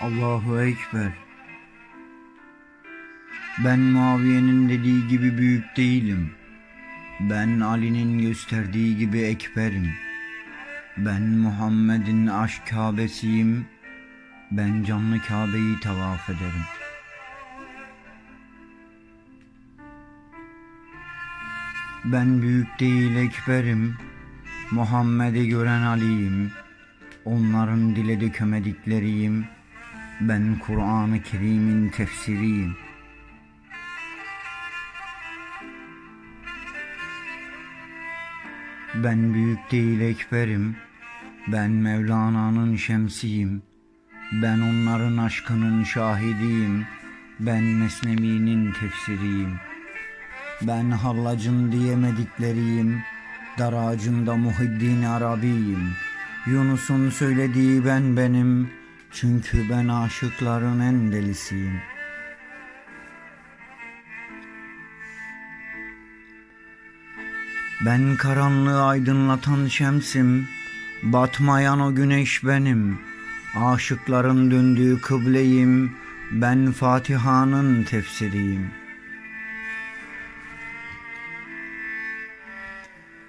Allahu Ekber. Ben Muaviye'nin dediği gibi büyük değilim. Ben Ali'nin gösterdiği gibi ekberim. Ben Muhammed'in aşk Kabe'siyim. Ben canlı Kabe'yi tavaf ederim. Ben büyük değil ekberim. Muhammed'i gören Ali'yim. Onların dile dökemedikleriyim. Ben Kur'an-ı Kerim'in tefsiriyim. Ben büyük değil ekberim. Ben Mevlana'nın şemsiyim. Ben onların aşkının şahidiyim. Ben Mesnevi'nin tefsiriyim. Ben hallacın diyemedikleriyim. Dar ağacında Muhiddin Arabiyim. Yunus'un söylediği ben benim. Çünkü ben aşıkların en delisiyim. Ben karanlığı aydınlatan şemsim, batmayan o güneş benim. Aşıkların döndüğü kıbleyim, ben Fatiha'nın tefsiriyim.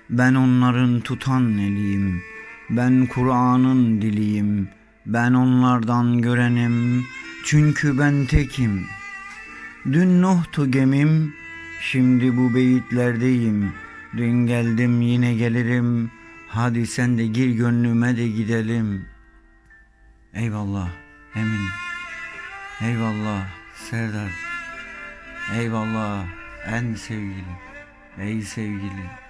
Ben onların tutan eliyim, ben Kur'an'ın diliyim, ben onlardan görenim, çünkü ben tekim. Dün Nuh'tu gemim, şimdi bu beyitlerdeyim. Dün geldim yine gelirim, hadi sen de gir gönlüme de gidelim. Eyvallah Emin, eyvallah Serdar, eyvallah en sevgili, ey sevgili.